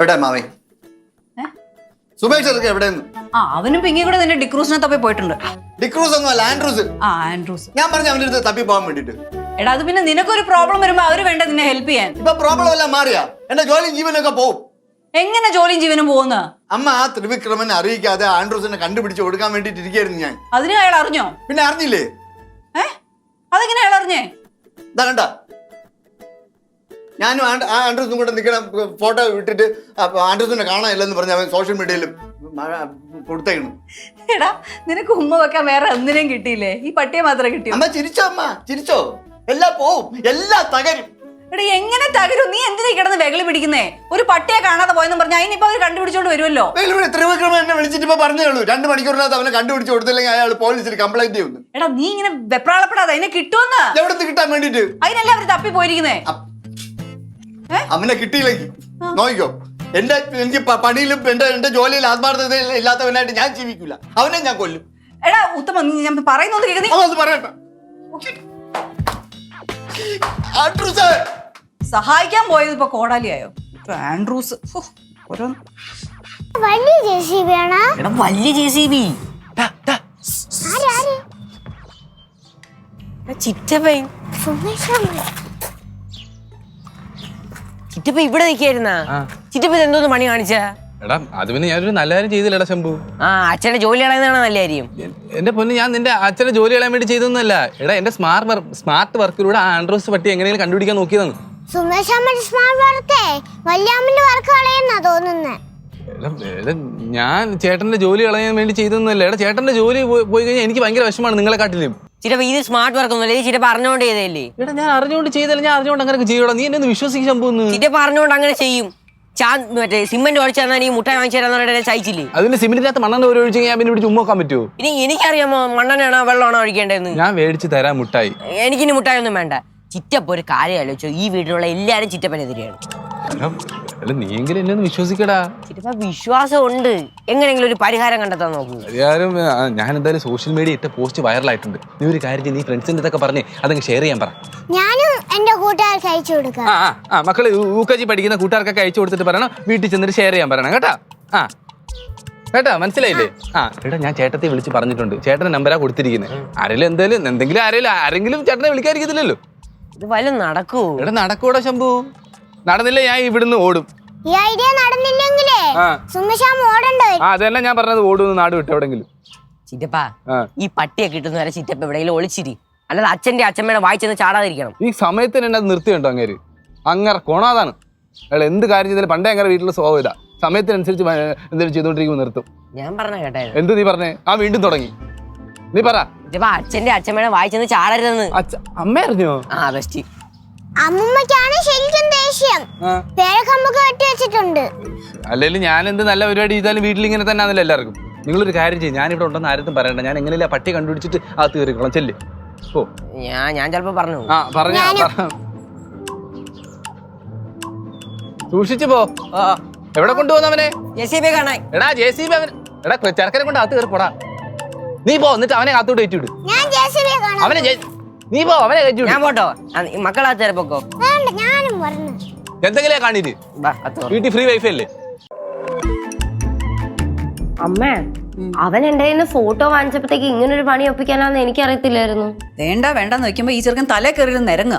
എവിടെ? സുമേഷ് ചെറുക്ക ആ അവനും കൂടെ നിന്റെ ഡിക്രൂസിനെ തപ്പി പോയിട്ടുണ്ട്. D'Cruz Andrews. ആ ആൻഡ്രൂസ്. ഞാൻ പറഞ്ഞു അടുത്ത് തപ്പി പോകാൻ വേണ്ടിട്ട്. എടാ അത് പിന്നെ നിനക്കൊരു പ്രോബ്ലം വരുമ്പോ അവർ വേണ്ട നിന്നെ ഹെൽപ്പ് ചെയ്യാൻ? ഇപ്പൊ പ്രോബ്ലം എല്ലാം മാറിയാ? എന്റെ ജോലിയും ജീവനൊക്കെ പോകും എങ്ങനെ ജോലിയും ജീവനും പോകുന്ന? അമ്മ ആ ത്രിവിക്രമനെ അറിയിക്കാതെ ആൻഡ്രൂസിനെ കണ്ടുപിടിച്ച് കൊടുക്കാൻ വേണ്ടിട്ട് ഇരിക്കായിരുന്നു ഞാൻ. അതിന് അയാൾ അറിഞ്ഞോ? പിന്നെ അറിഞ്ഞില്ലേ? ഏ? അതെങ്ങനെ അയാൾ അറിഞ്ഞേ? ഇതാ കണ്ട? ഞാനും ആ ആൻഡ്രൂസും കൂടെ നിൽക്കണം ഫോട്ടോ ഇട്ടിട്ട് ആൻഡ്രൂസിനെ കാണാനില്ലെന്ന് പറഞ്ഞ അവൻ സോഷ്യൽ മീഡിയയിലും കൊടുത്തേക്കണം. എടാ നിനക്ക് ഉമ്മ വെക്കാൻ വേറെ എന്തിനേം കിട്ടിയില്ലേ? ഈ പട്ടിയെ മാത്രമേ കിട്ടിയോ അമ്മ ചിരിച്ചോ അമ്മ? ചിരിച്ചോ? എല്ലാം പോവും. എല്ലാം തകരും. എടാ എങ്ങനെ തകരും? നീ എന്തിനാ കിടന്ന് വെകളി പിടിക്കുന്നേ? ഒരു പട്ടിയെ കാണാതെ പോയെന്ന് പറഞ്ഞാൽ അതിനിപ്പോ അവർ കണ്ടുപിടിച്ചോണ്ട് വരുമല്ലോ എത്ര ത്രിവിക്രമൻ എന്നെ വിളിച്ചിട്ട് ഇപ്പൊ പറഞ്ഞേ ഉള്ളൂ. രണ്ട് മണിക്കൂറിനകത്ത് അവനെ കണ്ടുപിടിച്ച് കൊടുത്തില്ലെങ്കിൽ അയാൾ പോലീസിൽ കംപ്ലൈന്റ് ചെയ്യുന്നു. എടാ നീ ഇങ്ങനെ വെപ്രാളപ്പെടാതെ അതിനെ കിട്ടുമെന്ന് എവിടെ കിട്ടാൻ വേണ്ടിട്ട്? അതിനല്ലേ അവർ തപ്പി പോയിരിക്കുന്നേ? അവനെ കിട്ടിയില്ലെങ്കിൽ നോക്കിക്കോ. എന്റെ എനിക്ക് പണിയിലും എന്റെ എന്റെ ജോലിയിൽ ആത്മാർത്ഥത ഇല്ലാത്തവനായിട്ട് ഞാൻ ജീവിക്കില്ല അവനെ ഞാൻ കൊല്ലും. എടാ ഉത്തമ നീ ഞാൻ പറയുന്നത് കേൾക്കുന്ന സഹായിക്കാൻ പോയത് ഇപ്പൊ കോടാലിയായോ? ആൻഡ്രൂസ് ചിറ്റ ഓരോന്ന് വലിയ ജെ സി ബി ആണ്? എടാ വലിയ ജെ സി ബി. ചിറ്റപ്പൻ സുമേഷ് ചിറ്റപ്പ ഇവിടെ നിൽക്കായിരുന്ന ചിറ്റപ്പ ഇത് എന്തോന്ന് പണി കാണിച്ച? എടാ അത് പിന്നെ ഞാനൊരു നല്ല കാര്യം ചെയ്തില്ലടാ ശംഭു. ആ അച്ഛന്റെ ജോലി കളയുന്നതാണ് നല്ല കാര്യം? എന്റെ പൊന്ന് ഞാൻ നിന്റെ അച്ഛന്റെ ജോലി കളയാൻ വേണ്ടി ചെയ്തൊന്നുമല്ല എടാ എന്റെ സ്മാർട്ട് വർക്ക് സ്മാർട്ട് വർക്കിലൂടെ ആ ആൻഡ്രോസ് പട്ടി എങ്ങനെയെങ്കിലും കണ്ടുപിടിക്കാൻ നോക്കിയതാണ്. സുമേഷ് സ്മാർട്ട് വർക്കേ? വല്യാമ്മന്റെ വർക്ക് കളയുന്നാ തോന്നുന്നേ. ഞാൻ ചേട്ടന്റെ ജോലി കളയാൻ വേണ്ടി ചെയ്തൊന്നുമല്ല എടാ ചേട്ടന്റെ ജോലി പോയി കഴിഞ്ഞാൽ എനിക്ക് ഭയങ്കര വിഷമാണ് നിങ്ങളെ കാട്ടിലും. ചിറ്റപ്പ ഇത് സ്മാർട്ട് വർക്ക് ഒന്നുമല്ല. ഇത് ചിറ്റപ്പ അറിഞ്ഞോണ്ട് ചെയ്തല്ലേ എടാ ഞാൻ അറിഞ്ഞുകൊണ്ട് ചെയ്തല്ല ഞാൻ അറിഞ്ഞുകൊണ്ട് അങ്ങനെ ചെയ്യണം നീ എന്നെ വിശ്വസിക്കാൻ പോകുന്നു ഒന്ന്. ചിറ്റപ്പ അങ്ങനെ ചെയ്യും. ചാ മറ്റേ സിമെന്റ് ഒഴിച്ചു തന്നാൽ ഈ മുട്ടായി വാങ്ങിച്ചു പറഞ്ഞിട്ട് ചായച്ചില്ലേ അതിന് സിമെന്റിനകത്ത് മണ്ണെണ്ണ ഒരു ഒഴിച്ച് ഞാൻ പിന്നെ പിടിച്ച് ഉമ്മോക്കാൻ പറ്റുമോ ഇനി എനിക്കറിയാമോ മണ്ണെണ്ണയാണോ വെള്ളമാണോ ഒഴിക്കേണ്ടതെന്ന്? ഞാൻ മേടിച്ച് തരാം മുട്ടായി. എനിക്കിനി മുട്ടായി ഒന്നും വേണ്ട. ചിറ്റപ്പ ഒരു കാര്യം ആലോചിച്ചോ. ഈ വീട്ടിലുള്ള എല്ലാവരും ചിറ്റപ്പനെതിരെയാണ് എടാ, നീയെങ്കിലും എന്നെ ഒന്ന് വിശ്വസിക്കടാ. ചിറ്റപ്പ വിശ്വാസം ഉണ്ട് എങ്ങനെയെങ്കിലും ഒരു പരിഹാരം കണ്ടെത്താൻ നോക്കൂ. പരിഹാരം ആ, ഞാൻ എന്തായാലും സോഷ്യൽ മീഡിയ ഇട്ട പോസ്റ്റ് വൈറലായിട്ടുണ്ട് നീ ഒരു കാര്യം ചെയ്യ്, നീ ഫ്രണ്ട്സിന്റെ ഇതൊക്കെ പറഞ്ഞ് അതങ്ങ് ഷെയർ ചെയ്യാൻ പറ. ഞാനും എന്റെ കൂട്ടുകാർക്ക് അയച്ചു കൊടുക്കാം. ആ ആ, ആ മക്കൾ യു കെ ജി പഠിക്കുന്ന കൂട്ടുകാർക്കൊക്കെ അയച്ചു കൊടുത്തിട്ട് പറയണം. വീട്ടിൽ ചെന്നിട്ട് ഷെയർ ചെയ്യാൻ പറയണം കേട്ടാ? ആ. കേട്ടാ മനസ്സിലായില്ലേ? ആ എടാ ഞാൻ ചേട്ടത്തെ വിളിച്ച് പറഞ്ഞിട്ടുണ്ട്. ചേട്ടന്റെ നമ്പരാ കൊടുത്തിരിക്കുന്നത് ആരെങ്കിലും എന്തായാലും എന്തെങ്കിലും ആരെങ്കിലും ആരെങ്കിലും ചേട്ടനെ വിളിക്കാതിരിക്കത്തില്ലല്ലോ. ഇത് വല്ലതും നടക്കൂ എടാ നടക്കൂടാ ശംഭു? നടന്നില്ല? ഞാൻ ഇവിടുന്ന് ഓടും. ഈ ഐഡിയ നടന്നില്ലെങ്കിലേ ആ. സുമേഷ് അമ്മ ആ അതന്നെ ഞാൻ പറഞ്ഞത്. ഓടുന്നു നാട് വിട്ട് എവിടെങ്കിലും. ചിറ്റപ്പ ആ. ഈ പട്ടിയൊക്കെ കിട്ടുന്ന വരെ ചിറ്റപ്പ എവിടെയെങ്കിലും ഒളിച്ചിരി. അല്ലാതെ അച്ഛന്റെ അച്ഛമ്മയുടെ വായിച്ചെന്ന് ചാടാതിരിക്കണം. ഈ സമയത്തിന് എന്നെ അത് നിർത്തിയുണ്ടോ അങ്ങേര്. അങ്ങനെ കോണാതാണ്. അയാൾ എന്ത് കാര്യം ചെയ്താലും പണ്ടേ അങ്ങനെ വീട്ടിൽ സ്വഭാവം ഇതാ. സമയത്തിനനുസരിച്ച് മ- എന്തെങ്കിലും ചെയ്തുകൊണ്ടിരിക്കുമ്പോൾ നിർത്തും. ഞാൻ പറഞ്ഞ കേട്ടായിരുന്നു എന്ത് നീ പറഞ്ഞേ? ആ വീണ്ടും തുടങ്ങി. നീ പറ. ചിറ്റപ്പ അച്ഛന്റെ അച്ഛമ്മയുടെ വായിച്ചെന്ന് ചാടരുതെന്ന്. അച്ഛ അമ്മ അറിഞ്ഞോ? ആ ബെസ്റ്റ്. അമ്മൂമ്മയ്ക്കാണ് ശരിക്കും ദേഷ്യം പേരൊക്കെ പേരക്കമ്പൊക്കെ വെട്ടി വെച്ചിട്ടുണ്ട്. അല്ലെങ്കിൽ ഞാൻ എന്ത് നല്ല പരിപാടി ചെയ്താലും വീട്ടിൽ ഇങ്ങനെ തന്നെ ആണല്ലോ എല്ലാവർക്കും. നിങ്ങളൊരു കാര്യം ചെയ്യും ഞാനിവിടെ ഉണ്ടെന്ന് ആരും പറയണ്ട. ഞാൻ എങ്ങനെയല്ല പട്ടി കണ്ടുപിടിച്ചിട്ട് ആ തീർക്കണം ചെല്ല്. ഓ ഞാൻ ഞാൻ ചിലപ്പോ പറഞ്ഞു. ആ പറഞ്ഞു സൂക്ഷിച്ചു പോ. എവിടെ കൊണ്ടുപോകുന്നവനെ ബി കാണാൻ. എടാ ജെ സി ബി അവൻ. എടാ ചെറുക്കനെ കൊണ്ട് അത് കയറിപ്പോടാ പോടാ നീ പോ എന്നിട്ട് അവനെ കാത്തോട്ട് ജെ കാണാം. അവനെ നീ പോ അവനെ കയറ്റിവിട് ഞാൻ പോട്ടോ. മക്കളാ ചെറുപ്പൊക്കോ ഞാനും പറഞ്ഞു എന്തെങ്കിലും കാണിട്ട് വീട്ടിൽ ഫ്രീ വൈഫൈ അല്ലേ? അമ്മേ അവൻ എന്റെ കയ്യിൽ നിന്ന് ഫോട്ടോ വാങ്ങിച്ചപ്പോഴത്തേക്ക് ഇങ്ങനെ ഒരു പണി ഒപ്പിക്കാനാന്ന് എനിക്കറിയത്തില്ലായിരുന്നു. വേണ്ട വേണ്ടെന്ന് വെക്കുമ്പോ ഈ ചെറുക്കൻ തല കയറി നിരങ്ങ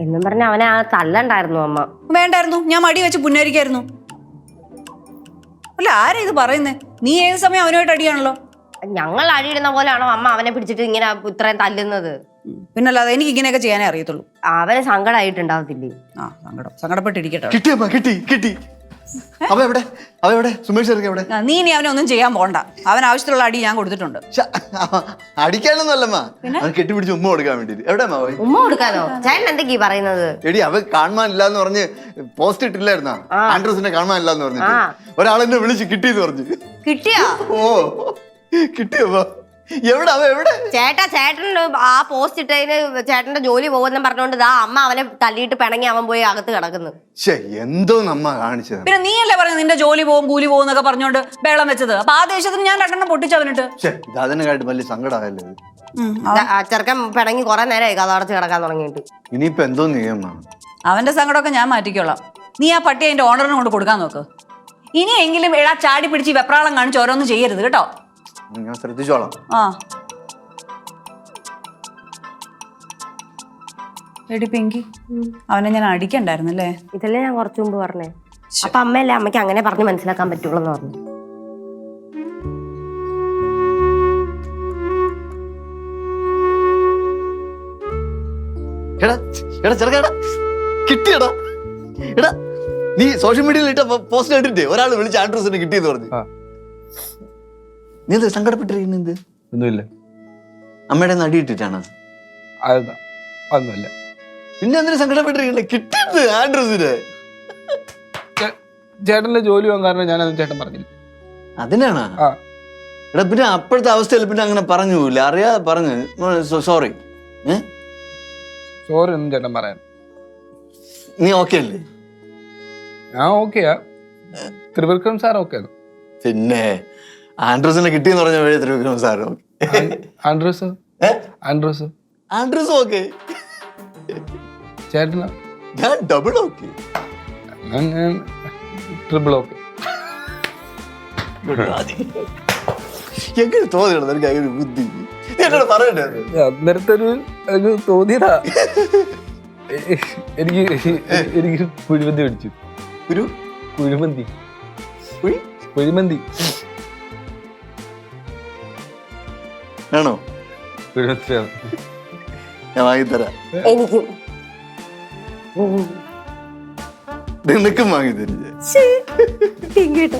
എന്നും പറഞ്ഞ അവനെ ആ തല്ലണ്ടായിരുന്നു അമ്മ. വേണ്ടായിരുന്നു ഞാൻ മടി വെച്ച് പുന്നരിക്കായിരുന്നു. അല്ല ആരാ ഇത് പറയുന്നേ? നീ ഏത് സമയം അവനുമായിട്ട് അടിയാണല്ലോ? ഞങ്ങൾ അടിയിടുന്ന പോലെയാണോ അമ്മ അവനെ പിടിച്ചിട്ട് ഇങ്ങനെ ഇത്രയും തല്ലുന്നത്? പിന്നല്ലാതെ എനിക്ക് ഇങ്ങനെയൊക്കെ ചെയ്യാനേ അറിയത്തുള്ളൂ. അവന് സങ്കടമായിട്ടുണ്ടാവത്തില്ലേ ആ സങ്കടം. സങ്കടപ്പെട്ടിരിക്കട്ടെ. കിട്ടി അമ്മ കിട്ടി കിട്ടി. അവ എവിടെ? അവ എവിടെ? സുമേഷ് ചെറുക്ക എവിടെ? ആ, നീ ഇനി അവനെ ഒന്നും ചെയ്യാൻ പോണ്ട. അവൻ ആവശ്യത്തിലുള്ള അടി ഞാൻ കൊടുത്തിട്ടുണ്ട്. ശ്ശ, അടിക്കാനൊന്നും അല്ലമ്മ. അവൻ കെട്ടിപ്പിടിച്ച് ഉമ്മ കൊടുക്കാൻ വേണ്ടിട്ട് എവിടെ ഉമ്മ കൊടുക്കാനോ? ചേട്ടൻ എന്തൊക്കെയാ ഈ പറയുന്നത്? എടി അവ പറഞ്ഞ് പോസ്റ്റ് ഇട്ടില്ലായിരുന്നാ? ആൻഡ്രൂസിനെ പറഞ്ഞിട്ട്. ഒരാളെന്നെ വിളിച്ച് കിട്ടിയെന്ന് പറഞ്ഞു. കിട്ടിയോ? ഓ കിട്ടിയപ്പോ എവിടെ അവ എവിടെ? ചേട്ടാ ചേട്ടൻ ആ പോസ്റ്റ് ഇട്ടതിന് ചേട്ടന്റെ ജോലി പോകുമെന്നും പറഞ്ഞോണ്ട് ദാ അമ്മ അവനെ തല്ലിയിട്ട് പിണങ്ങി അവൻ പോയി അകത്ത് കിടക്കുന്നു. ശേ എന്തോ നമ്മ കാണിച്ചത്. പിന്നെ നീ അല്ലേ പറയുന്നത് നിന്റെ ജോലി പോകും കൂലി പോകും എന്നൊക്കെ പറഞ്ഞോണ്ട് ബേളം വെച്ചത്? അപ്പൊ ആ ദേശത്തിന് ഞാൻ രണ്ടെണ്ണം പൊട്ടിച്ചവനിട്ട് ശ്ശെ ഇത് അതിനെക്കാട്ട് വലിയ സങ്കടമായല്ലേ ഇത്? ആ. ചെറുക്കൻ പിണങ്ങി കുറെ നേരമായി കഥ അടച്ച് കിടക്കാൻ തുടങ്ങിയിട്ട്. ഇനിയിപ്പോ എന്തോ നിയമമാണ് അവന്റെ സങ്കടമൊക്കെ ഞാൻ മാറ്റിക്കോളാം. നീ ആ പട്ടി അതിന്റെ ഓണറിന് കൊണ്ട് കൊടുക്കാൻ നോക്ക്. ഇനിയെങ്കിലും എടാ ചാടി പിടിച്ച് ഈ വെപ്രാളം കാണിച്ച് ഓരോന്നും ചെയ്യരുത് കേട്ടോ. ഞാൻ ശ്രദ്ധിച്ചോളാം. ആ. എടി പിങ്കി അവനെ ഞാൻ അടിക്കണ്ടായിരുന്നല്ലേ? ഇതല്ലേ ഞാൻ കുറച്ചു മുമ്പ് പറഞ്ഞേ. അപ്പൊ അമ്മയല്ലേ അമ്മയ്ക്ക് അങ്ങനെ പറഞ്ഞ് മനസ്സിലാക്കാൻ പറ്റുള്ളൂ എന്ന് പറഞ്ഞു. എടാ എടാ ചെറുക്കാടാ കിട്ടിയടാ. എടാ നീ സോഷ്യൽ മീഡിയയിൽ ഇട്ട പോസ്റ്റ് കണ്ടിട്ടേ ഒരാൾ വിളിച്ച് ആൻഡ്രൂസിന് കിട്ടിയെന്ന് പറഞ്ഞു. ആ. നീ എന്ത് സങ്കടപ്പെട്ടിരിക്കുന്നത് ഒന്നുമില്ല. അമ്മയുടെ നടി ഇട്ടിട്ടാണ് ഒന്നുമില്ല. പിന്നെ എന്തിനു സങ്കടപ്പെട്ടിരിക്കുന്നത് കിട്ടരുത് ആ ചേട്ടന്റെ ജോലി പോകാൻ കാരണം ഞാനത് ചേട്ടൻ പറഞ്ഞില്ല. അതിനാണ്? എടാ പിന്നെ അപ്പോഴത്തെ അവസ്ഥയിൽ പിന്നെ അങ്ങനെ പറഞ്ഞു പോയില്ല അറിയാ പറഞ്ഞു. സോറി സോറി ഒന്നും ചേട്ടൻ പറയാൻ. നീ ഓക്കെ അല്ലേ? ഞാൻ ഓക്കെയാ ത്രിവിക്രം സാർ ഓക്കെ പിന്നെ? ആൻഡ്രൂസിനെ കിട്ടിയെന്ന് പറഞ്ഞ വഴി Trivikram sir Andrews? Andrews. Andrews okay ചേട്ടന? ഞാൻ ഡബിൾ ഓക്കെ ഞാൻ ട്രിപ്പിൾ ഓക്കെ എങ്ങനെ തോന്നിയാണ് നിനക്ക് അങ്ങനെ ബുദ്ധി. നീ എന്നോട് പറയണ്ടേ? അന്നേരത്തെ ഒരു ഒരു തോന്നിയതാ. എനിക്ക് എനിക്ക് കുഴിമന്തി പിടിച്ചു. ഒരു? കുഴിമന്തി. കുഴിമന്തി. ആണോ ഞാൻ വാങ്ങിത്തരാം എനിക്കും നിനക്കും വാങ്ങിത്തരും ഞാൻ. കേട്ടോ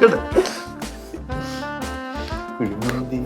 കേട്ടോ? കുഴിമന്തി.